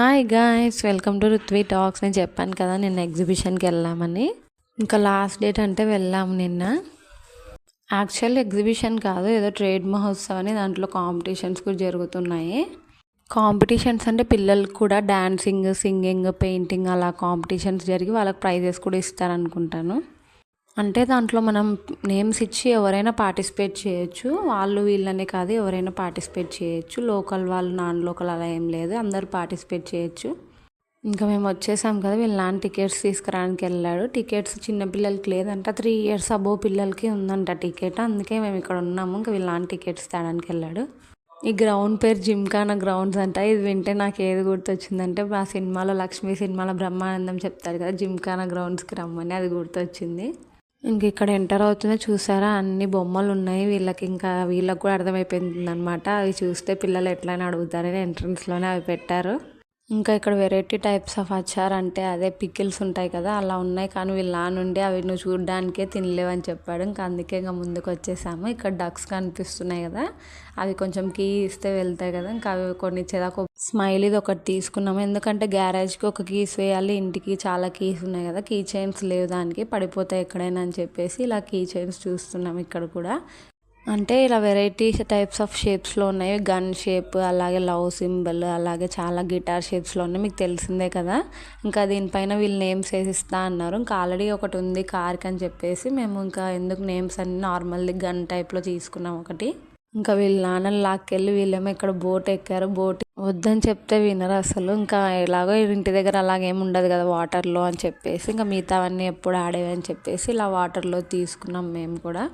Hi guys welcome to Ruthvi talks నేను చెప్పాను కదా నిన్న ఎగ్జిబిషన్కి వెళ్ళామని. ఇంకా లాస్ట్ డేట్ అంటే వెళ్ళాము నిన్న. యాక్చువల్ ఎగ్జిబిషన్ కాదు ఏదో ట్రేడ్ మహోత్సవ్ అని దాంట్లో కాంపిటీషన్స్ కూడా జరుగుతున్నాయి. కాంపిటీషన్స్ అంటే పిల్లలకు కూడా డాన్సింగ్ సింగింగ్ పెయింటింగ్ అలా కాంపిటీషన్స్ జరిగి వాళ్ళకి ప్రైజెస్ కూడా ఇస్తారనుకుంటాను. అంటే దాంట్లో మనం నేమ్స్ ఇచ్చి ఎవరైనా పార్టిసిపేట్ చేయొచ్చు. వాళ్ళు వీళ్ళనే కాదు ఎవరైనా పార్టిసిపేట్ చేయొచ్చు. లోకల్ వాళ్ళు నాన్ లోకల్ అలా ఏం లేదు. అందరు పార్టిసిపేట్ చేయొచ్చు. ఇంకా మేము వచ్చేసాం కదా వీళ్ళ నాన్న టికెట్స్ తీసుకురావడానికి వెళ్ళాడు. టికెట్స్ చిన్నపిల్లలకి లేదంట త్రీ ఇయర్స్ అబోవ్ పిల్లలకి ఉందంట టికెట్. అందుకే మేము ఇక్కడ ఉన్నాము. ఇంకా వీళ్ళు నాన్న టికెట్స్ తేడానికి వెళ్ళాడు. ఈ గ్రౌండ్ పేరు జిమ్కానా గ్రౌండ్స్ అంట. ఇది వింటే నాకు ఏది గుర్తొచ్చిందంటే ఆ సినిమాలో లక్ష్మీ సినిమాలో బ్రహ్మానందం చెప్తారు కదా జిమ్కానా గ్రౌండ్స్కి రమ్మని అది గుర్తొచ్చింది. ఇంక ఇక్కడ ఎంటర్ అవుతుందో. చూసారా? అన్ని బొమ్మలు ఉన్నాయి. వీళ్ళకి ఇంకా వీళ్ళకి కూడా అర్థమైపోయింది అనమాట అవి చూస్తే పిల్లలు ఎట్లయినా అడుగుతారని ఎంట్రన్స్లోనే అవి పెట్టారు. ఇంకా ఇక్కడ వెరైటీ టైప్స్ ఆఫ్ అచార్ అంటే అదే పికిల్స్ ఉంటాయి కదా అలా ఉన్నాయి. కానీ వీళ్ళు నానుండి అవి నువ్వు చూడడానికే తినలేవని చెప్పాడు. ఇంకా అందుకే ఇంకా ముందుకు వచ్చేసాము ఇక్కడ డక్స్ కనిపిస్తున్నాయి కదా అవి కొంచెం కీ ఇస్తే వెళ్తాయి కదా. ఇంకా అవి కొన్ని ఇచ్చేదాకా స్మైల్ ఇది ఒకటి తీసుకున్నాము. ఎందుకంటే గ్యారేజ్కి ఒక కీస్ వేయాలి ఇంటికి చాలా కీస్ ఉన్నాయి కదా. కీ చైన్స్ లేవు దానికి పడిపోతాయి ఎక్కడైనా అని చెప్పేసి ఇలా కీ చైన్స్ చూస్తున్నాం ఇక్కడ కూడా. అంటే ఇలా వెరైటీ టైప్స్ ఆఫ్ షేప్స్లో ఉన్నాయి. గన్ షేప్ అలాగే లవ్ సింబల్ అలాగే చాలా గిటార్ షేప్స్లో ఉన్నాయి. మీకు తెలిసిందే కదా. ఇంకా దీనిపైన వీళ్ళు నేమ్స్ వేసిస్తా అన్నారు. ఇంకా ఆల్రెడీ ఒకటి ఉంది కార్కి అని చెప్పేసి. మేము ఇంకా ఎందుకు నేమ్స్ అన్ని నార్మల్ది గన్ టైప్లో తీసుకున్నాం ఒకటి. ఇంకా వీళ్ళ నాన్నలు లాక్కెళ్ళి వీళ్ళేమో ఇక్కడ బోట్ ఎక్కారు. బోట్ వద్దని చెప్తే వినరు అసలు. ఇంకా ఎలాగో ఇంటి దగ్గర అలాగేమి ఉండదు కదా వాటర్లో అని చెప్పేసి. ఇంకా మిగతావన్నీ ఎప్పుడు ఆడేవి అని చెప్పేసి ఇలా వాటర్లో తీసుకున్నాం మేము కూడా.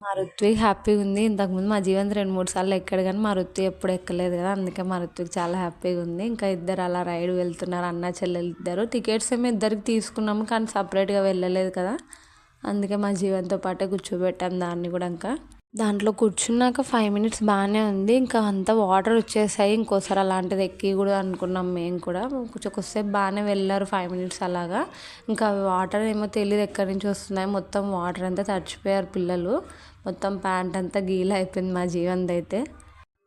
మా ఋత్వి హ్యాపీగా ఉంది. ఇంతకుముందు మా జీవన్ రెండు మూడు సార్లు ఎక్కాడు కానీ మా ఋత్వి ఎప్పుడు ఎక్కలేదు కదా. అందుకే మా ఋత్వికి చాలా హ్యాపీగా ఉంది. ఇంకా ఇద్దరు అలా రైడ్ వెళ్తున్నారు. అన్న చెల్లెలు ఇద్దరు. టికెట్స్ ఏమో ఇద్దరికి తీసుకున్నాము కానీ సపరేట్గా వెళ్ళలేదు కదా. అందుకే మా జీవన్తో పాటే కూర్చోబెట్టాం దాన్ని కూడా ఇంకా. దాంట్లో కూర్చున్నాక ఫైవ్ మినిట్స్ బాగానే ఉంది. ఇంకా అంతా వాటర్ వచ్చేసాయి. ఇంకోసారి అలాంటిది ఎక్కి కూడా అనుకున్నాం మేము కూడా. కొంచెం కొద్దిసేపు బాగానే వెళ్ళారు ఫైవ్ మినిట్స్ అలాగా. ఇంకా వాటర్ ఏమో తెలియదు ఎక్కడి నుంచి వస్తున్నాయి. మొత్తం వాటర్ అంతా తడిచిపోయారు పిల్లలు. మొత్తం ప్యాంట్ అంతా గీల అయిపోయింది మా జీవంది అయితే.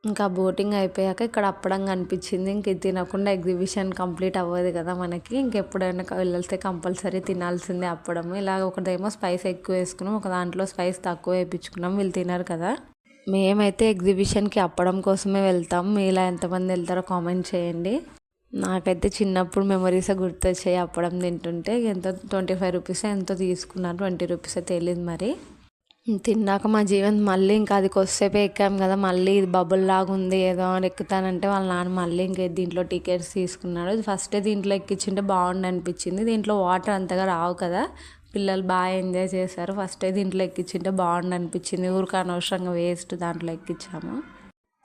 ఇంకా బోటింగ్ అయిపోయాక ఇక్కడ అప్పడం కనిపించింది. ఇంక ఇది తినకుండా ఎగ్జిబిషన్ కంప్లీట్ అవ్వదు కదా మనకి. ఇంకెప్పుడైనా వెళ్ళితే కంపల్సరీ తినాల్సిందే అప్పడము. ఇలా ఒకదేమో స్పైస్ ఎక్కువ వేసుకున్నాం. ఒక దాంట్లో స్పైస్ తక్కువ వేయించుకున్నాం. వీళ్ళు తినరు కదా. మేమైతే ఎగ్జిబిషన్కి అప్పడం కోసమే వెళ్తాం. మీలా ఎంతమంది వెళ్తారో కామెంట్ చేయండి. నాకైతే చిన్నప్పుడు మెమరీస్ గుర్తొచ్చాయి అప్పడం తింటుంటే. ఎంతో ట్వంటీ ఫైవ్ రూపీస్ ఎంతో తీసుకున్నారు. ట్వంటీ రూపీస్ తెలియదు మరి. తిన్నాక మా జీవన్ మళ్ళీ ఇంకా అది కొద్దిసేపు ఎక్కాం కదా మళ్ళీ ఇది బబుల్ లాగా ఉంది ఏదో అని ఎక్కుతానంటే వాళ్ళ నాన్న మళ్ళీ ఇంకా దీంట్లో టికెట్స్ తీసుకున్నాడు. ఫస్ట్ దీంట్లో ఎక్కించుంటే బాగుండు అనిపించింది. దీంట్లో వాటర్ అంతగా రావు కదా పిల్లలు బాగా ఎంజాయ్ చేశారు. ఫస్ట్ దీంట్లో ఎక్కించుంటే బాగుండు అనిపించింది. ఊరికి అనవసరంగా వేస్ట్ దాంట్లో ఎక్కించాము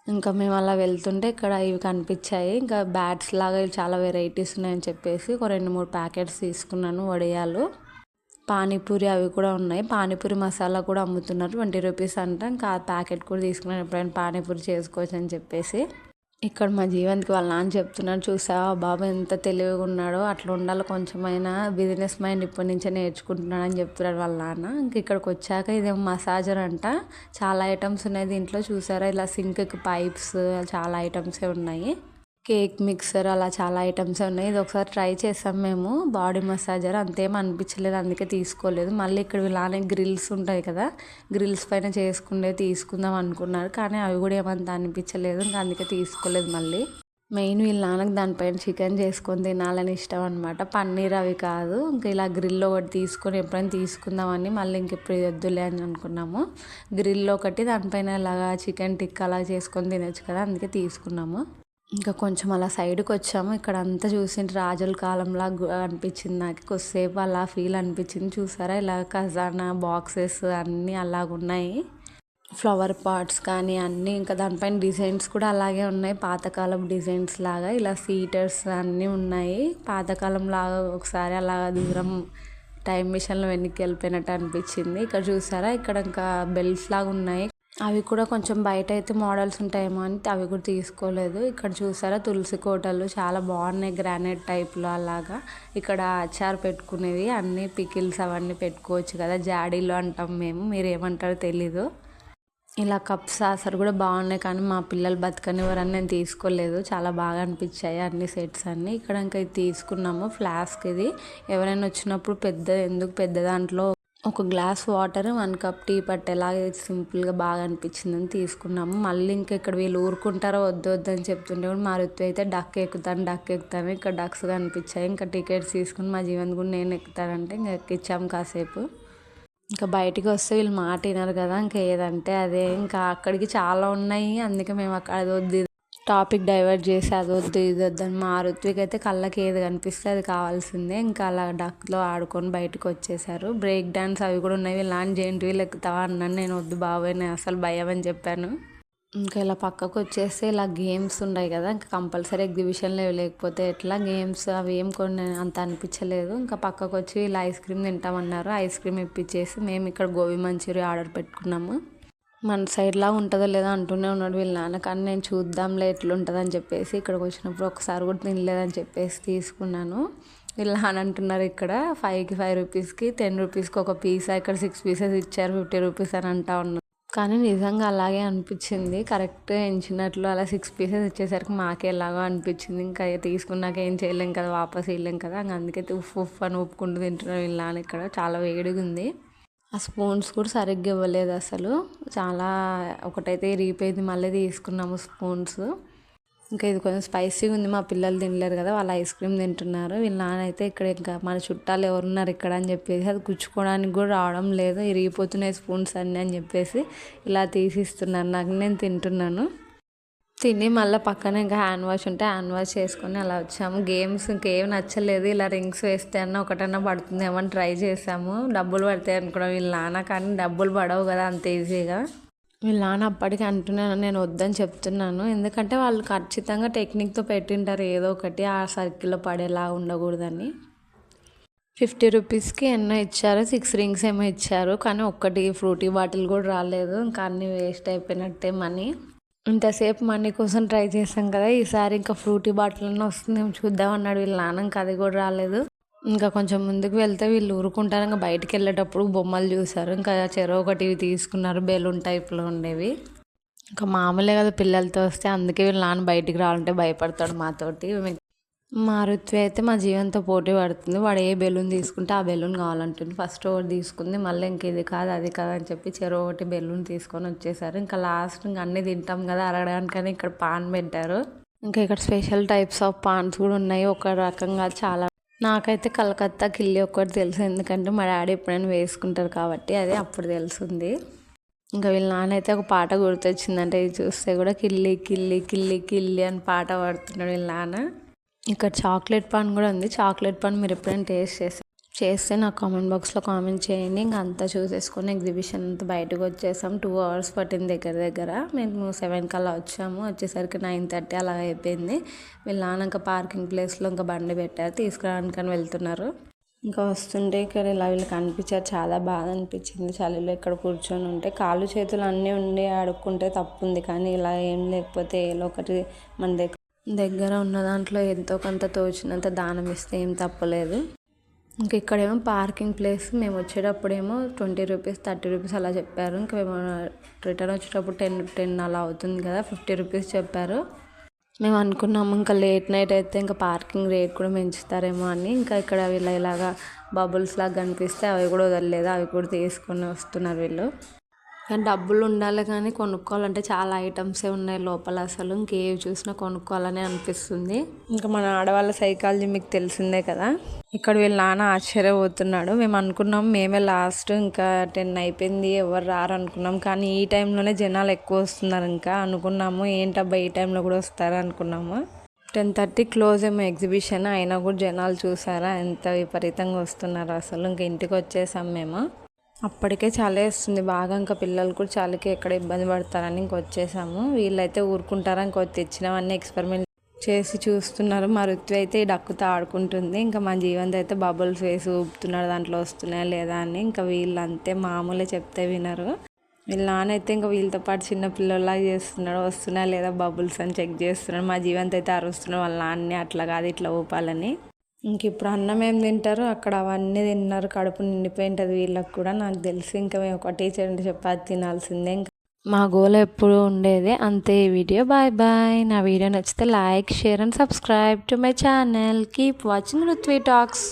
ఇంకా మేము అలా వెళ్తుంటే ఇక్కడ ఇవి కనిపించాయి. ఇంకా బ్యాట్స్ లాగా చాలా వెరైటీస్ ఉన్నాయని చెప్పేసి ఒక రెండు మూడు ప్యాకెట్స్ తీసుకున్నాను వడియాలు. పానీపూరి అవి కూడా ఉన్నాయి. పానీపూరి మసాలా కూడా అమ్ముతున్నారు. ట్వంటీ రూపీస్ అంట. ఇంకా ఆ ప్యాకెట్ కూడా తీసుకున్నాను. ఎప్పుడైనా పానీపూరి చేసుకోవచ్చు అని చెప్పేసి. ఇక్కడ మా జీవన్కి వాళ్ళ నాన్న చెప్తున్నాడు. చూసావా బాబు ఎంత తెలివిగా ఉన్నాడో. అట్లా ఉండాలి. కొంచెమైనా బిజినెస్ మైండ్ ఇప్పటి నుంచే నేర్చుకుంటున్నాడు అని చెప్తున్నాడు వాళ్ళ నాన్న. ఇంక ఇక్కడికి వచ్చాక ఇదేమో మసాజర్ అంట. చాలా ఐటమ్స్ ఉన్నాయి దీంట్లో. చూసారా? ఇలా సింక్కి పైప్స్ చాలా ఐటమ్సే ఉన్నాయి. కేక్ మిక్సర్ అలా చాలా ఐటమ్స్ ఉన్నాయి. ఇది ఒకసారి ట్రై చేసాం మేము. బాడీ మసాజర్ అంతేం అనిపించలేదు. అందుకే తీసుకోలేదు. మళ్ళీ ఇక్కడ ఇలానే గ్రిల్స్ ఉంటాయి కదా గ్రిల్స్ పైన చేసుకుండే తీసుకుందాం అనుకున్నారు. కానీ అవి కూడా ఏమంత అనిపించలేదు. ఇంకా అందుకే తీసుకోలేదు మళ్ళీ. మెయిన్ వీళ్ళ నాన్నకి దానిపైన చికెన్ చేసుకొని తినాలని ఇష్టం అనమాట పన్నీర్ అవి కాదు. ఇంకా ఇలా గ్రిల్లో ఒకటి తీసుకొని ఎప్పుడైనా తీసుకుందామని మళ్ళీ ఇంకెప్పుడు వద్దులే అని అనుకున్నాము. గ్రిల్లో ఒకటి దానిపైన ఇలాగా చికెన్ టిక్ అలా చేసుకొని తినొచ్చు కదా అందుకే తీసుకున్నాము. ఇంకా కొంచెం అలా సైడ్కి వచ్చాము. ఇక్కడ అంతా చూసింటే రాజుల కాలంలా అనిపించింది నాకు. కొద్దిసేపు అలా ఫీల్ అనిపించింది. చూసారా? ఇలా ఖజానా బాక్సెస్ అన్నీ అలాగున్నాయి ఫ్లవర్ పాట్స్ కానీ అన్నీ ఇంకా దానిపైన డిజైన్స్ కూడా అలాగే ఉన్నాయి. పాతకాలం డిజైన్స్ లాగా. ఇలా సీటర్స్ అన్నీ ఉన్నాయి. పాతకాలం లాగా ఒకసారి అలా దూరం టైం మిషన్లో వెనక్కి వెళ్ళిపోయినట్టు అనిపించింది. ఇక్కడ చూసారా? ఇక్కడ ఇంకా బెల్ట్స్ లాగా ఉన్నాయి. అవి కూడా కొంచెం బయట అయితే మోడల్స్ ఉంటాయేమో అని అవి కూడా తీసుకోలేదు. ఇక్కడ చూసారా తులసి కోటలు చాలా బాగున్నాయి గ్రానైట్ టైప్లో అలాగా. ఇక్కడ అచార్ పెట్టుకునేవి అన్ని పికిల్స్ అవన్నీ పెట్టుకోవచ్చు కదా జాడీలు అంటాం మేము. మీరు ఏమంటారో తెలీదు. ఇలా కప్స్ అసలు కూడా బాగున్నాయి కానీ మా పిల్లలు బతకనివ్వరని నేను తీసుకోలేదు. చాలా బాగా అనిపించాయి అన్ని సెట్స్ అన్ని. ఇక్కడ ఇంకా ఇది తీసుకున్నాము ఫ్లాస్క్ ఇది ఎవరైనా వచ్చినప్పుడు పెద్ద ఎందుకు పెద్ద దాంట్లో ఒక glass water one cup tea పట్టేలాగా సింపుల్గా బాగా అనిపించిందని తీసుకున్నాము. మళ్ళీ ఇంకా ఇక్కడ వీళ్ళు ఊరుకుంటారో వద్దు వద్దు అని చెప్తుంటే కూడా మా అయితే డక్ ఎక్కుతాను డక్ ఎక్కుతాను. ఇక్కడ డక్స్ కనిపించాయి ఇంకా టికెట్స్ తీసుకుని మా జీవన్ కూడా నేను ఎక్కుతానంటే ఇంకా ఎక్కించాము కాసేపు. ఇంకా బయటికి వస్తే వీళ్ళు మాట వినరు కదా ఇంకా ఏదంటే అదే. ఇంకా అక్కడికి చాలా ఉన్నాయి అందుకే మేము అక్కడ అది వద్దు టాపిక్ డైవర్ట్ చేసి అది వద్దు ఇది వద్దని మా అయితే కళ్ళకి ఏది కనిపిస్తే అది కావాల్సిందే. ఇంకా అలా డక్లో ఆడుకొని బయటకు వచ్చేసారు. బ్రేక్ డాన్స్ అవి కూడా ఉన్నాయి. ఇలాంటి జెయింట్ వీల్ ఎక్కుతావా అన్నాను. నేను వద్దు బాబోయ్ నేను అసలు భయం అని చెప్పాను. ఇంకా ఇలా పక్కకు వచ్చేస్తే ఇలా గేమ్స్ ఉన్నాయి కదా. ఇంకా కంపల్సరీ ఎగ్జిబిషన్లో లేకపోతే ఎట్లా గేమ్స్ అవి ఏం కొన్ని అంత అనిపించలేదు. ఇంకా పక్కకు వచ్చి ఇలా ఐస్ క్రీమ్ తింటామన్నారు. ఐస్ క్రీమ్ ఇప్పించేసి మేము ఇక్కడ గోబీ మంచూరియా ఆర్డర్ పెట్టుకున్నాము. మన సైడ్లా ఉంటుందో లేదో అంటూనే ఉన్నాడు వీళ్ళ నాన్న. కానీ నేను చూద్దాంలే ఎట్లుంటుందని చెప్పేసి ఇక్కడికి వచ్చినప్పుడు ఒకసారి కూడా తినలేదని చెప్పేసి తీసుకున్నాను. వీళ్ళ నాన్న అంటున్నారు ఇక్కడ ఫైవ్కి ఫైవ్ రూపీస్కి టెన్ రూపీస్కి ఒక పీస్ ఇక్కడ సిక్స్ పీసెస్ ఇచ్చారు ఫిఫ్టీ రూపీస్ అని అంటా ఉన్నారు. కానీ నిజంగా అలాగే అనిపించింది. కరెక్ట్ ఎంచినట్లు అలా సిక్స్ పీసెస్ ఇచ్చేసరికి మాకే ఎలాగో అనిపించింది. ఇంకా తీసుకున్నాక ఏం చేయలేం కదా వాపస్ వెళ్ళాం కదా. అందుకే ఉఫ్ ఉఫ్ అని ఒప్పుకుంటూ తింటున్నాం వీళ్ళ ఇక్కడ. చాలా వేడిగా ఉంది. ఆ స్పూన్స్ కూడా సరిగ్గా ఇవ్వలేదు అసలు. చాలా ఒకటైతే రీపేది మళ్ళీ తీసుకున్నాము స్పూన్స్. ఇంకా ఇది కొంచెం స్పైసీగా ఉంది మా పిల్లలు తినలేరు కదా వాళ్ళు ఐస్ క్రీమ్ తింటున్నారు. వీళ్ళ నానైతే ఇక్కడ ఇంకా మన చుట్టాలు ఎవరున్నారు ఇక్కడ అని చెప్పేసి అది గుచ్చుకోవడానికి కూడా రావడం లేదు ఇరిగిపోతున్నాయి స్పూన్స్ అన్నీ అని చెప్పేసి ఇలా తీసిస్తున్నారు. నాకు నేను తింటున్నాను. తిని మళ్ళీ పక్కన ఇంకా హ్యాండ్ వాష్ ఉంటే హ్యాండ్ వాష్ చేసుకొని అలా వచ్చాము. గేమ్స్ ఇంకేం నచ్చలేదు. ఇలా రింగ్స్ వేస్తే అన్న ఒకటన్నా పడుతుందేమో అని ట్రై చేసాము డబ్బులు పడతాయి అనుకున్నాం. వీళ్ళ నాన్న కానీ డబ్బులు పడవు కదా అంత ఈజీగా. వీళ్ళ నాన్న అప్పటికి అంటున్నాను నేను వద్దని చెప్తున్నాను. ఎందుకంటే వాళ్ళు ఖచ్చితంగా టెక్నిక్తో పెట్టింటారు ఏదో ఒకటి ఆ సర్కిల్లో పడేలా ఉండకూడదని. ఫిఫ్టీ రూపీస్కి ఎన్నో ఇచ్చారు సిక్స్ రింగ్స్ ఏమో ఇచ్చారు. కానీ ఒక్కటి ఫ్రూటీ బాటిల్ కూడా రాలేదు. ఇంకా అన్నీ వేస్ట్ అయిపోయినట్టే మనీ. ఇంతసేపు మనీ కోసం ట్రై చేసాం కదా ఈసారి ఇంకా ఫ్రూటీ బాటిల్ అన్న వస్తుందేమో చూద్దాం అన్నాడు వీళ్ళ నాన్న ఇంకా అది కూడా రాలేదు. ఇంకా కొంచెం ముందుకు వెళ్తే వీళ్ళు ఊరుకుంటారు ఇంకా బయటికి వెళ్ళేటప్పుడు బొమ్మలు చూసారు ఇంకా చెరో ఒకటి తీసుకున్నారు బెలూన్ టైప్లో ఉండేవి. ఇంకా మామూలే కదా పిల్లలతో వస్తే అందుకే వీళ్ళ నాన్న బయటికి రావాలంటే భయపడతాడు మాతోటి. మారుతి అయితే మా జీవంతో పోటీ పడుతుంది. వాడు ఏ బెలూన్ తీసుకుంటే ఆ బెలూన్ కావాలంటుంది. ఫస్ట్ ఒకటి తీసుకుంది మళ్ళీ ఇంక ఇది కాదు అది కాదు అని చెప్పి చెరువు ఒకటి బెలూన్ తీసుకొని వచ్చేసారు. ఇంకా లాస్ట్ ఇంకా అన్నీ తింటాం కదా అరగడానికని ఇక్కడ పాన్ పెట్టారు. ఇంకా ఇక్కడ స్పెషల్ టైప్స్ ఆఫ్ పాన్స్ కూడా ఉన్నాయి. ఒక రకంగా చాలా నాకైతే కలకత్తా కిల్లి ఒకటి తెలుసు. ఎందుకంటే మా డాడీ ఎప్పుడైనా వేసుకుంటారు కాబట్టి అదే అప్పుడు తెలుసుంది. ఇంకా వీళ్ళ నాన్న అయితే ఒక పాట గుర్తొచ్చిందంటే ఇది చూస్తే కూడా కిల్లి కిల్లి కిల్లి కిల్లి అని పాట పాడుతున్నాడు వీళ్ళ నాన్న. ఇక్కడ చాక్లెట్ పాన్ కూడా ఉంది. చాక్లెట్ పాన్ మీరు ఎప్పుడైనా టేస్ట్ చేసి చేస్తే నాకు కామెంట్ బాక్స్లో కామెంట్ చేయండి. ఇంకా అంతా చూసేసుకొని ఎగ్జిబిషన్ అంతా బయటకు వచ్చేసాం. టూ అవర్స్ పట్టింది దగ్గర దగ్గర. మేము సెవెన్ కల్లా వచ్చాము. వచ్చేసరికి నైన్ థర్టీ అలా అయిపోయింది. వీళ్ళు పార్కింగ్ ప్లేస్లో ఇంకా బండి పెట్టారు. తీసుకురానికని వెళ్తున్నారు. ఇంకా వస్తుంటే ఇక్కడ ఇలా వీళ్ళు కనిపించారు చాలా బాధ అనిపించింది. చలిలో ఇక్కడ కూర్చొని ఉంటే కాళ్ళు చేతులు అన్నీ ఉండి ఆడుకుంటే తప్పు ఉంది కానీ ఇలా ఏం లేకపోతే ఏదో ఒకటి మన దగ్గర దగ్గర ఉన్న దాంట్లో ఎంతో కొంత తోచినంత దానం ఇస్తే ఏం తప్పలేదు. ఇంకా ఇక్కడేమో పార్కింగ్ ప్లేస్ మేము వచ్చేటప్పుడేమో ట్వంటీ రూపీస్ థర్టీ రూపీస్ అలా చెప్పారు. ఇంకా మేము రిటర్న్ వచ్చేటప్పుడు టెన్ టెన్ అలా అవుతుంది కదా ఫిఫ్టీ రూపీస్ చెప్పారు. మేము అనుకున్నాము ఇంకా లేట్ నైట్ అయితే ఇంకా పార్కింగ్ రేట్ కూడా పెంచుతారేమో అని. ఇంకా ఇక్కడ వీళ్ళ ఇలాగా బబుల్స్ లాగా కనిపిస్తే అవి కూడా వదలలేదు అవి కూడా తీసుకొని వస్తున్నారు వీళ్ళు. కానీ డబ్బులు ఉండాలి కానీ కొనుక్కోవాలంటే చాలా ఐటమ్సే ఉన్నాయి లోపల అసలు. ఇంకేవి చూసినా కొనుక్కోవాలని అనిపిస్తుంది. ఇంకా మన ఆడవాళ్ళ సైకాలజీ మీకు తెలిసిందే కదా? ఇక్కడ వీళ్ళ నాన్న ఆశ్చర్యపోతున్నాడు. మేము అనుకున్నాం మేమే లాస్ట్ ఇంకా టెన్ అయిపోయింది ఎవరు రారు అనుకున్నాం. కానీ ఈ టైంలోనే జనాలు ఎక్కువ వస్తున్నారు ఇంకా. అనుకున్నాము ఏంటబ్బా ఈ టైంలో కూడా వస్తారు అనుకున్నాము. టెన్ థర్టీ క్లోజ్ ఏమో ఎగ్జిబిషన్ అయినా కూడా జనాలు చూసారా? ఎంత విపరీతంగా వస్తున్నారు అసలు. ఇంకా ఇంటికి వచ్చేసాం మేము. అప్పటికే చాలా వేస్తుంది. బాగా ఇంకా పిల్లలు కూడా చాలాకి ఎక్కడ ఇబ్బంది పడతారని ఇంక వచ్చేసాము. వీళ్ళైతే ఊరుకుంటారా ఇంకో తెచ్చినవన్నీ ఎక్స్పెరిమెంట్ చేసి చూస్తున్నారు. మా ఋతు అయితే ఈ డక్కుతో ఆడుకుంటుంది. ఇంకా మా జీవంత్ అయితే బబుల్స్ వేసి ఊపుతున్నాడు దాంట్లో వస్తున్నాయా లేదా అని. ఇంకా వీళ్ళంతే మామూలే చెప్తే వినరు. వీళ్ళ నాన్న అయితే ఇంకా వీళ్ళతో పాటు చిన్న పిల్లల్లా చేస్తున్నాడు వస్తున్నాయా లేదా బబుల్స్ అని చెక్ చేస్తున్నాడు. మా జీవంత్ అయితే అరుస్తున్నాడు వాళ్ళ నాన్నే అట్లా కాదు ఇట్లా ఊపాలని. ఇంక ఇప్పుడు అన్నం ఏం తింటారు? అక్కడ అవన్నీ తిన్నారు. కడుపు నిండిపోయింటుంది వీళ్ళకి కూడా. నాకు తెలిసి ఇంకా మేము ఒక టీచర్ చపాతి తినాల్సిందే. ఇంకా మా గోల్ ఎప్పుడు ఉండేదే అంతే ఈ వీడియో. Bye bye. నా వీడియో నచ్చితే like share and subscribe to my channel. Keep watching Ruthvi talks.